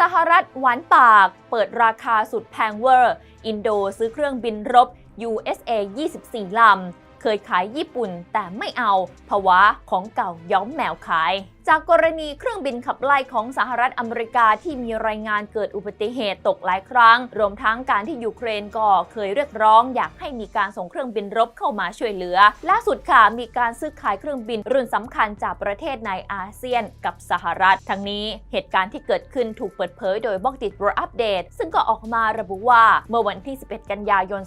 สหรัฐหวานปาก เปิดราคาสุดแพงเวอร์ อินโดซื้อเครื่องบินรบ USA 24 ลำ เคยขายญี่ปุ่นแต่ไม่เอาภาวะของเก่าย้อมแมวขายจากกรณีเครื่องบินขับไล่ของสหรัฐอเมริกาที่มีรายงานเกิดอุบัติเหตุตกหลายครั้ง รวมทั้งการที่ยูเครนก็เคยเรียกร้องอยากให้มีการส่งเครื่องบินรบเข้ามาช่วยเหลือ ล่าสุดค่ะมีการซื้อขายเครื่องบินรุ่นสำคัญจากประเทศในอาเซียนกับสหรัฐ ทั้งนี้เหตุการณ์ที่เกิดขึ้นถูกเปิดเผยโดยบล็อกดิ World Update ซึ่งก็ออกมาระบุว่าเมื่อวันที่ 11 กันยายน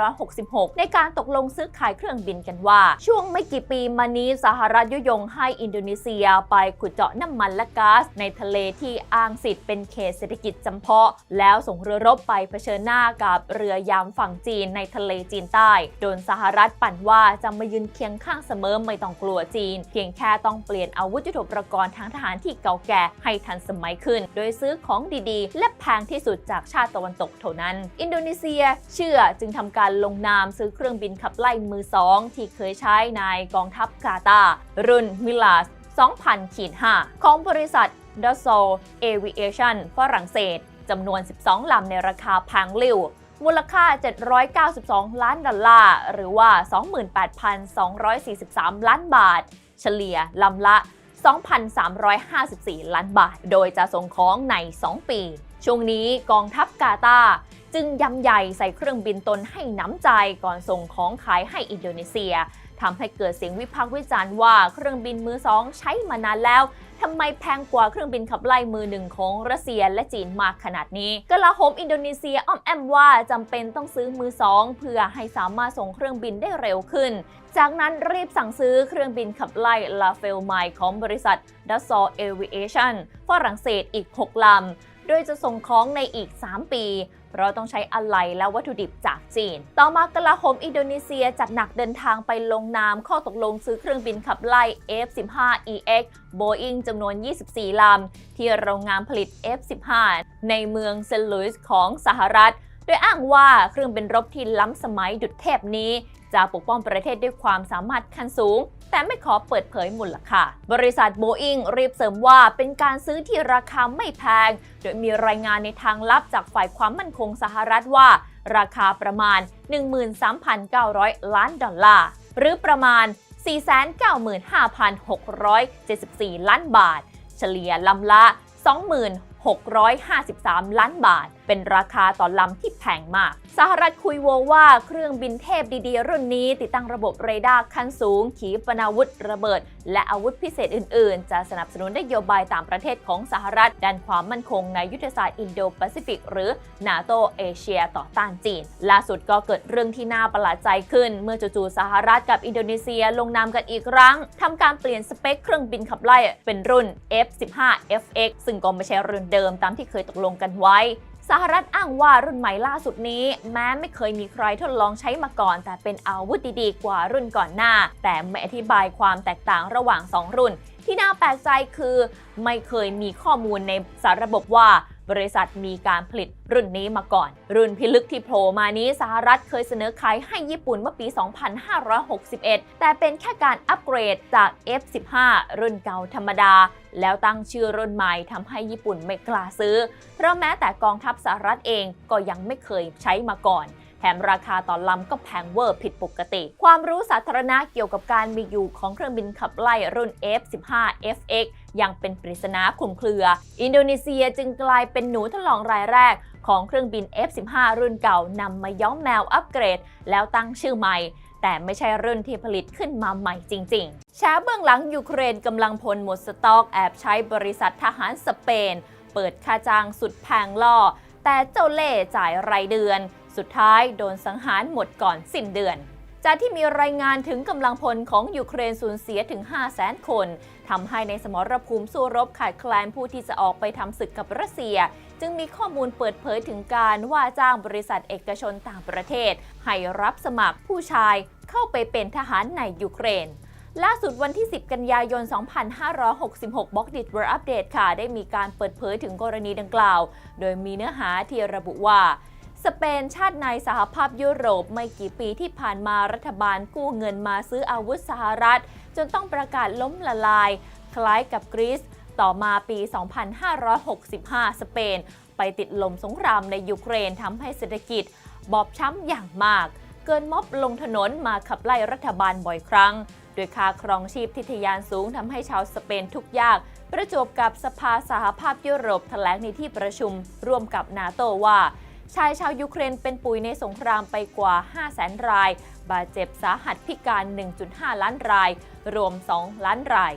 2566 ในการตกลงซื้อขายเครื่องบินกันว่า ช่วงไม่กี่ปีมานี้สหรัฐยุยงให้อินโดนีเซียไปขุดเจาะน้ำมันและก๊าซในทะเลที่อ้างสิทธิ์เป็นเขตเศรษฐกิจจำเพาะ แล้วส่งเรือรบไปเผชิญหน้ากับเรือยามฝั่งจีนในทะเลจีนใต้ โดนสหรัฐปั่นว่าจะมายืนเคียงข้างเสมอไม่ต้องกลัวจีน เพียงแค่ต้องเปลี่ยนอาวุธยุทโธปกรณ์ทางทหารที่เก่าแก่ให้ทันสมัยขึ้น โดยซื้อของดีๆ และแพงที่สุดจากชาติตะวันตกเท่านั้น อินโดนีเซียเชื่อจึงทำการลงนามซื้อเครื่องบินขับไล่มือสองที่เคยใช้ในกองทัพกาตาร์รุ่นมิลาส 2,000ขีด5ของบริษัท d a s s a u l Aviation ฝรั่งเศสจำนวน 12 ลำในราคาแพงลิ่วมูลค่า 792 ล้านดอลลาร์ หรือว่า 28,243 ล้านบาท เฉลี่ยลำละ 2,354 ล้านบาท โดยจะส่งของใน 2 ปี ช่วงนี้กองทัพกาตาจึงยำใหญ่ใส่เครื่องบินตนให้น้ำใจก่อนส่งของขายให้อินโดนีเซีย ทำให้เกิดเสียงวิพากษ์วิจารณ์ว่าเครื่องบินมือสองใช้มานานแล้วทำไมแพงกว่าเครื่องบินขับไล่มือหนึ่งของรัสเซียและจีนมากขนาดนี้กลาโหมอินโดนีเซียอ้อมแอมว่าจำเป็นต้องซื้อมือสองเพื่อให้สามารถส่งเครื่องบินได้เร็วขึ้น จากนั้นรีบสั่งซื้อเครื่องบินขับไล่ลาเฟลไมของบริษัท d a s s a u l Aviation ฝรั่งเศสอีก 6 ลำ โดยจะส่งของในอีก 3 ปี เพราะต้องใช้อะไหล่และวัตถุดิบจากจีน ต่อมากลาโหมอินโดนีเซียจัดหนักเดินทางไปลงนามข้อตกลงซื้อเครื่องบินขับไล่ F-15EX Boeing จำนวน 24 ลำ ที่โรงงานผลิต F-15 ในเมืองเซนต์หลุยส์ของสหรัฐ โดยอ้างว่าเครื่องบินรบที่ล้ำสมัยดุดเทพนี้ จะปกป้องประเทศด้วยความสามารถขั้นสูง แต่ไม่ขอเปิดเผยมูลค่าบริษัทโบอิงรีบเสริมว่าเป็นการซื้อที่ราคาไม่แพง โดยมีรายงานในทางลับจากฝ่ายความมั่นคงสหรัฐว่า ราคาประมาณ 13,900 ล้านดอลลาร์ หรือประมาณ 495,674 ล้านบาท เฉลี่ยลำละ 653 ล้านบาท เป็นราคาต่อลำที่แพงมาก สหรัฐคุยโวว่าเครื่องบินเทพดีๆ รุ่นนี้ ติดตั้งระบบเรดาร์ขั้นสูง ขีปนาวุธระเบิด และอาวุธพิเศษอื่นๆ จะสนับสนุนนโยบายต่างประเทศของสหรัฐด้านความมั่นคงในยุทธศาสตร์อินโดแปซิฟิกหรือนาโตเอเชียต่อต้านจีน ล่าสุดก็เกิดเรื่องที่น่าประหลาดใจขึ้น เมื่อจู่ๆสหรัฐกับอินโดนีเซียลงนามกันอีกครั้งทำการเปลี่ยนสเปคเครื่องบินขับไล่เป็นรุ่น F-15FX ซึ่งก็ไม่ใช่รุ่นเดิมตามที่เคยตกลงกันไว้ สหรัฐอ้างว่ารุ่นใหม่ล่าสุดนี้ แม้ไม่เคยมีใครทดลองใช้มาก่อน แต่เป็นอาวุธดีๆกว่ารุ่นก่อนหน้า แต่ไม่อธิบายความแตกต่างระหว่าง 2 รุ่น ที่น่าแปลกใจคือ ไม่เคยมีข้อมูลในสารระบบว่า บริษัทมีการผลิตรุ่นนี้มาก่อน รุ่นพิลึกที่โผล่มานี้สหรัฐเคยเสนอขายให้ญี่ปุ่นเมื่อปี 2561 แต่เป็นแค่การอัปเกรดจาก F15 รุ่นเก่าธรรมดา แล้วตั้งชื่อรุ่นใหม่ทำให้ญี่ปุ่นไม่กล้าซื้อ เพราะแม้แต่กองทัพสหรัฐเองก็ยังไม่เคยใช้มาก่อน แถมราคาต่อลำก็แพงเวอร์ผิดปกติ ความรู้สาธารณะเกี่ยวกับการมีอยู่ของเครื่องบินขับไล่รุ่น F-15FX ยังเป็นปริศนาคลุมเครือ อินโดนีเซียจึงกลายเป็นหนูทดลองรายแรก ของเครื่องบิน F-15 รุ่นเก่านำมาย้อมแมวอัปเกรด แล้วตั้งชื่อใหม่แต่ไม่ใช่รุ่นที่ผลิตขึ้นมาใหม่จริงๆแชร์เบื้องหลังยูเครนกำลังพลหมดสต็อกแอบใช้บริษัททหารสเปน เปิดค่าจ้างสุดแพงล่อ แต่เจ้าเล่จ่ายรายเดือน สุดท้ายโดนสังหารหมดก่อนสิ้นเดือน จากที่มีรายงานถึงกำลังพลของยูเครนสูญเสียถึง 5 0 0แสนคนทำให้ในสมรภูมิสู้รบขาดแคลนผู้ที่จะออกไปทำศึกกับรัสเซีย จึงมีข้อมูลเปิดเผยถึงการว่าจ้างบริษัทเอกชนต่างประเทศ ให้รับสมัครผู้ชายเข้าไปเป็นทหารในยูเครน ล่าสุดวันที่ 10 กันยายน 2566 b o x d i t World Update ค่ะ ได้มีการเปิดเผยถึงกรณีดังกล่าว โดยมีเนื้อหาที่ระบุว่า สเปนชาติในสหภาพยุโรปไม่กี่ปีที่ผ่านมารัฐบาลกู้เงินมาซื้ออาวุธสหรัฐ จนต้องประกาศล้มละลาย คล้ายกับกรีซต่อมาปี 2565 สเปน ไปติดลมสงครามในยูเครนทำให้เศรษฐกิจ บอบช้ำอย่างมาก เกินม็อบลงถนนมาขับไล่รัฐบาลบ่อยครั้ง โดยค่าครองชีพที่ทยานสูงทำให้ชาวสเปนทุกยาก ประจวบกับสภาสหภาพยุโรปแถลงในที่ประชุมร่วมกับนาโตว่า ชายชาวยูเครนเป็นปุ๋ยในสงครามไปกว่า 5 0 0แสนราย บาดเจ็บสาหัสพิการ 1.5 ล้านราย รวม 2 ล้านราย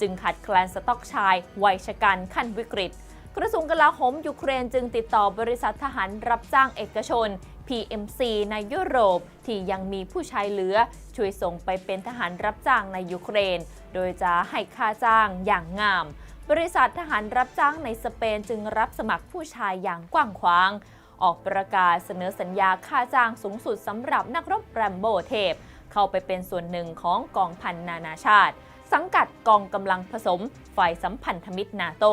จึงขาดแคลนสต็อกชายวัยชะกันขั้นวิกฤตกระทรวงกลาโหมยูเครนจึงติดต่อบริษัททหารรับจ้างเอกชน PMC ในยุโรป ที่ยังมีผู้ชายเหลือ ช่วยส่งไปเป็นทหารรับจ้างในยูเครน โดยจะให้ค่าจ้างอย่างงาม บริษัททหารรับจ้างในสเปนจึงรับสมัครผู้ชายอย่างกว้างขวาง ออกประกาศเสนอสัญญาค่าจ้างสูงสุดสำหรับนักรบแรมโบเทพ เข้าไปเป็นส่วนหนึ่งของกองพันนานาชาติ สังกัดกองกำลังผสมฝ่ายสัมพันธมิตรนาโต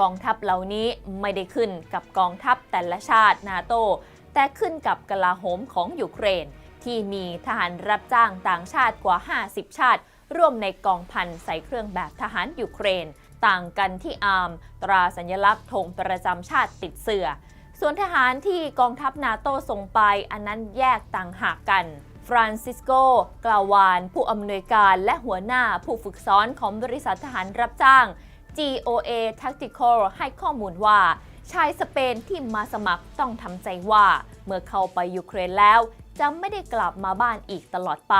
กองทัพเหล่านี้ไม่ได้ขึ้นกับกองทัพแต่ละชาตินาโต แต่ขึ้นกับกลาโหมของยูเครน ที่มีทหารรับจ้างต่างชาติกว่า 50 ชาติ ร่วมในกองพันใส่เครื่องแบบทหารยูเครน ต่างกันที่อาร์ม ตราสัญลักษณ์ธงประจำชาติติดเสือส่วนทหารที่กองทัพนาโตส่งไปอันนั้นแยกต่างหากกันฟรานซิสโก กลาวาน ผู้อำนวยการและหัวหน้าผู้ฝึกซ้อนของบริษัททหารรับจ้าง GOA Tactical ให้ข้อมูลว่า ชายสเปนที่มาสมัครต้องทำใจว่า เมื่อเข้าไปยูเครนแล้ว จะไม่ได้กลับมาบ้านอีกตลอดไป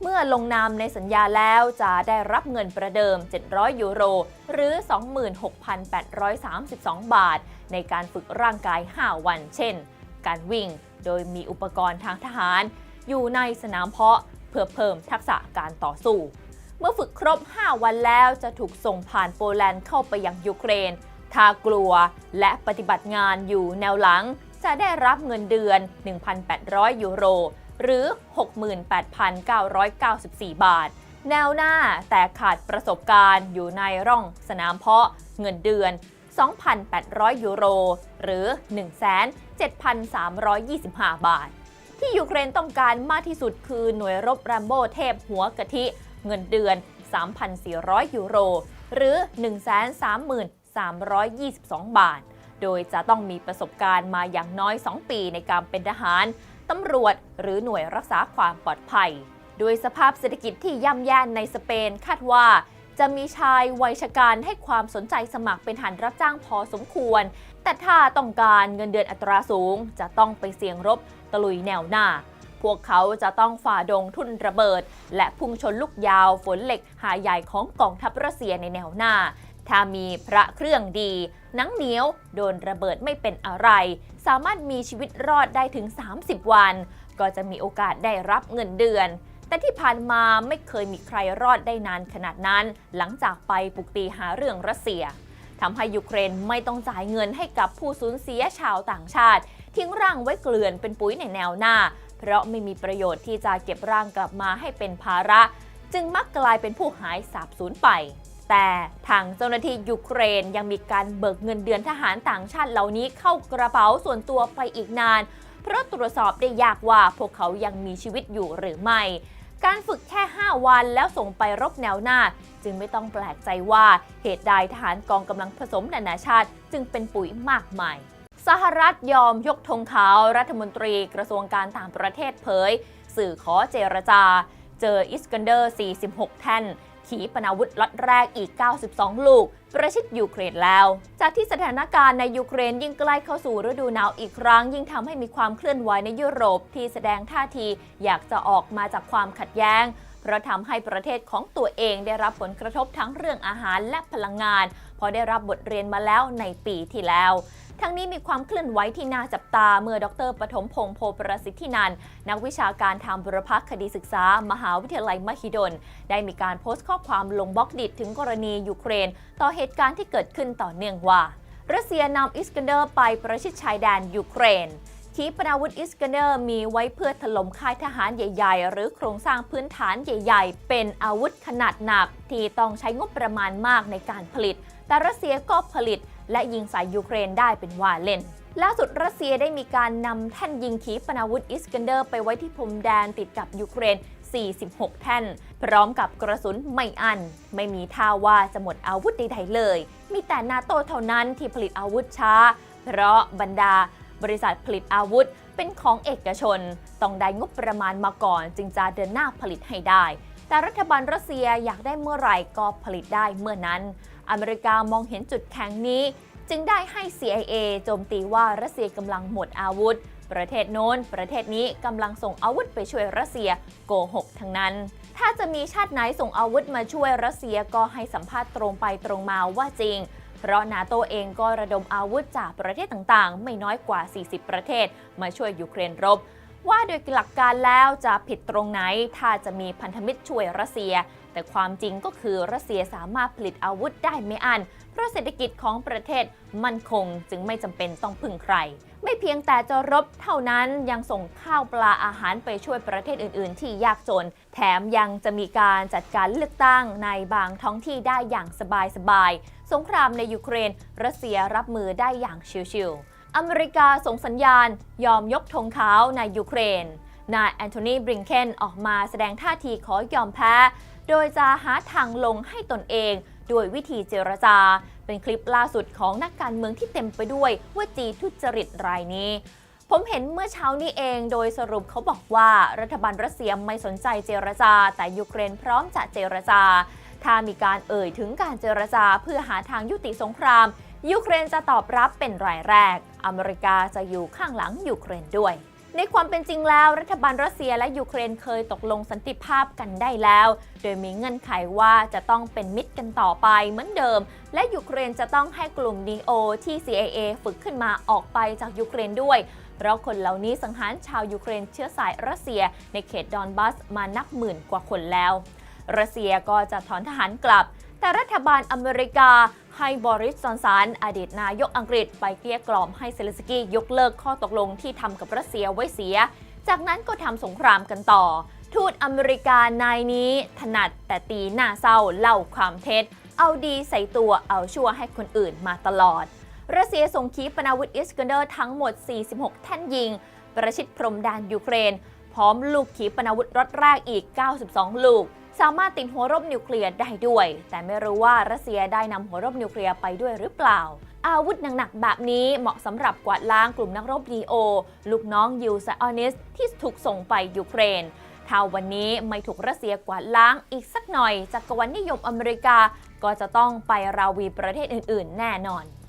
เมื่อลงนามในสัญญาแล้วจะได้รับเงินประเดิม 700 ยูโร หรือ 26,832 บาท ในการฝึกร่างกาย 5 วัน เช่น การวิ่ง โดยมีอุปกรณ์ทางทหาร อยู่ในสนามเพาะเพื่อเพิ่มทักษะการต่อสู้ เมื่อฝึกครบ 5 วันแล้วจะถูกส่งผ่านโปแลนด์เข้าไปยังยูเครน ถ้ากลัวและปฏิบัติงานอยู่แนวหลัง จะได้รับเงินเดือน 1,800 ยูโร หรือ 68,994 บาท แนวหน้าแต่ขาดประสบการณ์อยู่ในร่องสนามเพาะเงินเดือน 2,800 ยูโร หรือ 1,7325 บาท ที่ยูเครนต้องการมากที่สุดคือหน่วยรบแรมโบ้เทพหัวกะทิ เงินเดือน 3,400 ยูโร หรือ 3,322 บาท โดยจะต้องมีประสบการณ์มาอย่างน้อย 2 ปีในการเป็นทหาร ตำรวจ หรือหน่วยรักษาความปลอดภัยโดยสภาพเศรษฐกิจที่ย่ำแย่ในสเปนคาดว่าจะมีชายวัยชการให้ความสนใจสมัครเป็นทหารรับจ้างพอสมควร แต่ถ้าต้องการเงินเดือนอัตราสูง จะต้องไปเสี่ยงรบตะลุยแนวหน้า พวกเขาจะต้องฝ่าดงทุ่นระเบิด และพุ่งชนลูกยาวฝนเหล็กหาใหญ่ของกองทัพรัสเซียในแนวหน้า ถ้ามีพระเครื่องดี หนังเหนียวโดนระเบิดไม่เป็นอะไร สามารถมีชีวิตรอดได้ถึง 30 วัน ก็จะมีโอกาสได้รับเงินเดือน แต่ที่ผ่านมาไม่เคยมีใครรอดได้นานขนาดนั้น หลังจากไปปลุกตีหาเรื่องรัสเซียทำให้ยูเครนไม่ต้องจ่ายเงินให้กับผู้สูญเสียชาวต่างชาติ ทิ้งร่างไว้เกลื่อนเป็นปุ๋ยในแนวหน้า เพราะไม่มีประโยชน์ที่จะเก็บร่างกลับมาให้เป็นภาระ จึงมักกลายเป็นผู้หายสาบสูญไป แต่ทางเจ้าหน้าที่ยูเครนยังมีการเบิกเงินเดือนทหารต่างชาติเหล่านี้เข้ากระเป๋าส่วนตัวไปอีกนาน เพราะตรวจสอบได้ยากว่าพวกเขายังมีชีวิตอยู่หรือไม่ การฝึกแค่ 5 วันแล้วส่งไปรบแนวหน้า จึงไม่ต้องแปลกใจว่าเหตุใดทหารกองกำลังผสมนานาชาติ จึงเป็นปุ๋ยมากมายสหรัฐยอมยกธงขาวรัฐมนตรีกระทรวงการต่างประเทศเผย สื่อขอเจรจา เจออิสกันเดอร์ 46 แท่น ขีปนาวุธล็อตแรกอีก 92 ลูก ประชิดยูเครนแล้ว จากที่สถานการณ์ในยูเครนยิ่งใกล้เข้าสู่ฤดูหนาวอีกครั้ง ยิ่งทำให้มีความเคลื่อนไหวในยุโรปที่แสดงท่าทีอยากจะออกมาจากความขัดแย้งเพราะทำให้ประเทศของตัวเองได้รับผลกระทบทั้งเรื่องอาหารและพลังงานเพราะได้รับบทเรียนมาแล้วในปีที่แล้ว ทั้งนี้มีความเคลื่อนไหวที่น่าจับตาเมื่อดรปฐมพงษ์โพประสิทธินันนักวิชาการทางบุรพคดีศึกษา มหาวิทยาลัยมหิดล ได้มีการโพสต์ข้อความลงบล็อกดิถึงกรณียูเครน ต่อเหตุการณ์ที่เกิดขึ้นต่อเนื่องว่ารัสเซียนำอิสกันเดอร์ไปประชิดชายแดนยูเครนขีปนาวุธอิสกันเดอร์มีไว้เพื่อถล่มค่ายทหารใหญ่ๆ หรือโครงสร้างพื้นฐานใหญ่ๆ เป็นอาวุธขนาดหนัก ที่ต้องใช้งบประมาณมากในการผลิต แต่รัสเซียก็ผลิต และยิงใส่ยูเครนได้เป็นว่าเล่นล่าสุดรัสเซียได้มีการนำแท่นยิงขีปนาวุธอิสกันเดอร์ไปไว้ที่พรมแดนติดกับยูเครน 46 แท่น พร้อมกับกระสุนไม่อัน ไม่มีท่าว่าจะหมดอาวุธใดๆเลย มีแต่นาโตเท่านั้นที่ผลิตอาวุธช้า เพราะบรรดาบริษัทผลิตอาวุธเป็นของเอกชน ต้องได้งบประมาณมาก่อน จึงจะเดินหน้าผลิตให้ได้ แต่รัฐบาลรัสเซียอยากได้เมื่อไหร่ก็ผลิตได้เมื่อนั้น อเมริกามองเห็นจุดแข็งนี้ จึงได้ให้ CIA โจมตีว่ารัสเซียกำลังหมดอาวุธ ประเทศโน้น ประเทศนี้กำลังส่งอาวุธไปช่วยรัสเซียโกหกทั้งนั้น ถ้าจะมีชาติไหนส่งอาวุธมาช่วยรัสเซียก็ให้สัมภาษณ์ตรงไปตรงมาว่าจริงเพราะนาโตเองก็ระดมอาวุธจากประเทศต่างๆ ไม่น้อยกว่า 40 ประเทศ มาช่วยยูเครนรบ ว่าโดยหลักการแล้วจะผิดตรงไหน ถ้าจะมีพันธมิตรช่วยรัสเซีย แต่ความจริงก็คือรัสเซียสามารถผลิตอาวุธได้ไม่อัน เพราะเศรษฐกิจของประเทศมั่นคงจึงไม่จำเป็นต้องพึ่งใคร ไม่เพียงแต่จะรบเท่านั้นยังส่งข้าวปลาอาหารไปช่วยประเทศอื่น ๆ ที่ยากจน แถมยังจะมีการจัดการเลือกตั้งในบางท้องที่ได้อย่างสบาย ๆ สงครามในยูเครน รัสเซียรับมือได้อย่างชิวๆอเมริกาส่งสัญญาณ ยอมยกธงขาวในยูเครน นายแอนโทนีบริงเคนออกมาแสดงท่าทีขอยอมแพ้ โดยจะหาทางลงให้ตนเองด้วยวิธีเจรจา เป็นคลิปล่าสุดของนักการเมืองที่เต็มไปด้วยว่าจีทุจริตรายนี้ ผมเห็นเมื่อเช้านี้เองโดยสรุปเขาบอกว่ารัฐบาลรัสเซียไม่สนใจเจรจา แต่ยูเครนพร้อมจะเจรจา ถ้ามีการเอ่ยถึงการเจรจาเพื่อหาทางยุติสงคราม ยูเครนจะตอบรับเป็นรายแรก อเมริกาจะอยู่ข้างหลังยูเครนด้วย ในความเป็นจริงแล้วรัฐบาลรัสเซียและยูเครนเคยตกลงสันติภาพกันได้แล้ว โดยมีเงื่อนไขว่าจะต้องเป็นมิตรกันต่อไปเหมือนเดิม และยูเครนจะต้องให้กลุ่ม DO ที่ CIA ฝึกขึ้นมาออกไปจากยูเครนด้วยเพราะคนเหล่านี้สังหารชาวยูเครนเชื้อสายรัสเซีย ในเขตดอนบัสมานับหมื่นกว่าคนแล้ว รัสเซียก็จะถอนทหารกลับ แต่รัฐบาลอเมริกา ให้บริสจอนสันอดีตนายกอังกฤษไปเกลี้ยกล่อมให้เซเลสกี้ยกเลิกข้อตกลงที่ทำกับรัสเซียไว้เสีย จากนั้นก็ทำสงครามกันต่อ ทูตอเมริกานายนี้ ถนัดแต่ตีหน้าเศร้าเล่าความเท็จ เอาดีใส่ตัวเอาชั่วให้คนอื่นมาตลอด รัสเซียส่งขีปนาวุธอิสกันเดอร์ทั้งหมด 46 แท่นยิง ประชิดพรมแดนยูเครน พร้อมลูกขีปนาวุธรถแรกอีก 92 ลูก สามารถติดหัวรบนิวเคลียร์ได้ด้วย แต่ไม่รู้ว่ารัสเซียได้นำหัวรบนิวเคลียร์ไปด้วยหรือเปล่า อาวุธหนักๆแบบนี้เหมาะสำหรับกวาดล้างกลุ่มนักรบดีโอ ลูกน้องยูซาออนิสที่ถูกส่งไปยูเครนถ้าวันนี้ไม่ถูกรัสเซียกวาดล้างอีกสักหน่อยจากกรวรรนิยมอเมริกา ก็จะต้องไปราวีประเทศอื่น ๆ แน่นอน